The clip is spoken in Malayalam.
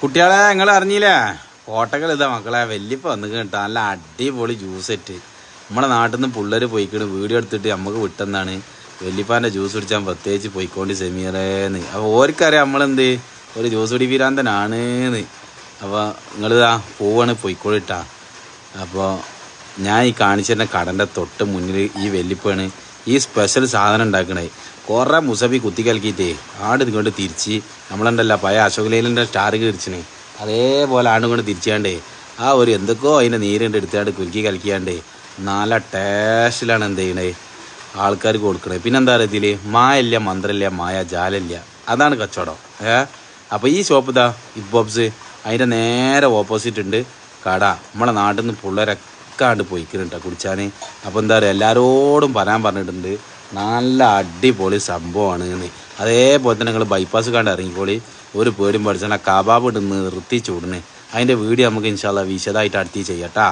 കുട്ടികളെ നിങ്ങൾ അറിഞ്ഞില്ലേ? കോട്ടകൾ ഇതാ മക്കളെ വലിയ വന്ന് കേട്ടോ. നല്ല അടിപൊളി ജ്യൂസ് ഇട്ട് നമ്മുടെ നാട്ടിൽ നിന്ന് പിള്ളേർ പോയിക്കണ്. വീഡിയോ എടുത്തിട്ട് നമുക്ക് വിട്ടെന്നാണ്. വല്യപ്പാന്റെ ജ്യൂസ് കുടിച്ചാൽ പ്രത്യേകിച്ച് പോയിക്കോണ്ട് സെമീറേന്ന്. അപ്പോൾ ഓർക്കറിയാം നമ്മളെന്ത്? ഒരു ജ്യൂസ് കുടി വീരാന്തനാണെന്ന് അപ്പോൾ നിങ്ങളിതാ പോവാണ് പോയിക്കോളിട്ടാ. അപ്പോൾ ഞാൻ ഈ കാണിച്ചിരുന്ന കടന്റെ തൊട്ട് മുന്നിൽ ഈ വെല്ലിപ്പാണ് ഈ സ്പെഷ്യൽ സാധനം ഉണ്ടാക്കണേ. കുറേ മുസബി കുത്തി കലക്കിയിട്ടേ. ആട് ഇതുകൊണ്ട് തിരിച്ച് നമ്മളുണ്ടല്ല പഴയ അശോക് ലൈലിന്റെ സ്റ്റാർ കിടിച്ചിനെ അതേപോലെ ആണ്ട് കൊണ്ട് തിരിച്ചാണ്ടേ. ആ ഒരു എന്തൊക്കെയോ അതിന്റെ നീരുണ്ട് എടുത്താണ്ട് കുലുക്കി കലക്കിയാണ്ടേ. നല്ല ടേസ്റ്റിലാണ് എന്ത് ചെയ്യണേ. ആൾക്കാർക്ക് കൊടുക്കണേ. പിന്നെന്താ പറയുക ഇതിൽ മായല്ല മന്ത്രമില്ല മായ ജാലല്ല. അതാണ് കച്ചവടം. ഏ? അപ്പോൾ ഈ ഷോപ്പ് ഇതാ ഇബ്ബോബ്സ് അതിന്റെ നേരെ ഓപ്പോസിറ്റ് ഉണ്ട് കട. നമ്മളെ നാട്ടിൽ നിന്ന് പിള്ളേരൊക്കെ ആണ്ട് പോയിക്കുന്നുണ്ട് കുടിച്ചാൻ അപ്പോൾ എന്താ പറയുക എല്ലാവരോടും പറയാൻ പറഞ്ഞിട്ടുണ്ട് നല്ല അടിപൊളി സംഭവമാണ് എന്ന് അതേപോലെ തന്നെ നിങ്ങൾ ബൈപ്പാസ് കണ്ട് ഇറങ്ങിക്കോളി. ഒരു പേരും പഠിച്ചാൽ ആ കബാബ് ഇട്ട് നിർത്തി ചൂടിന് അതിന്റെ വീഡിയോ നമുക്ക് ഇൻഷാല്ല വിശദമായിട്ട് അടുത്ത് ചെയ്യട്ടാ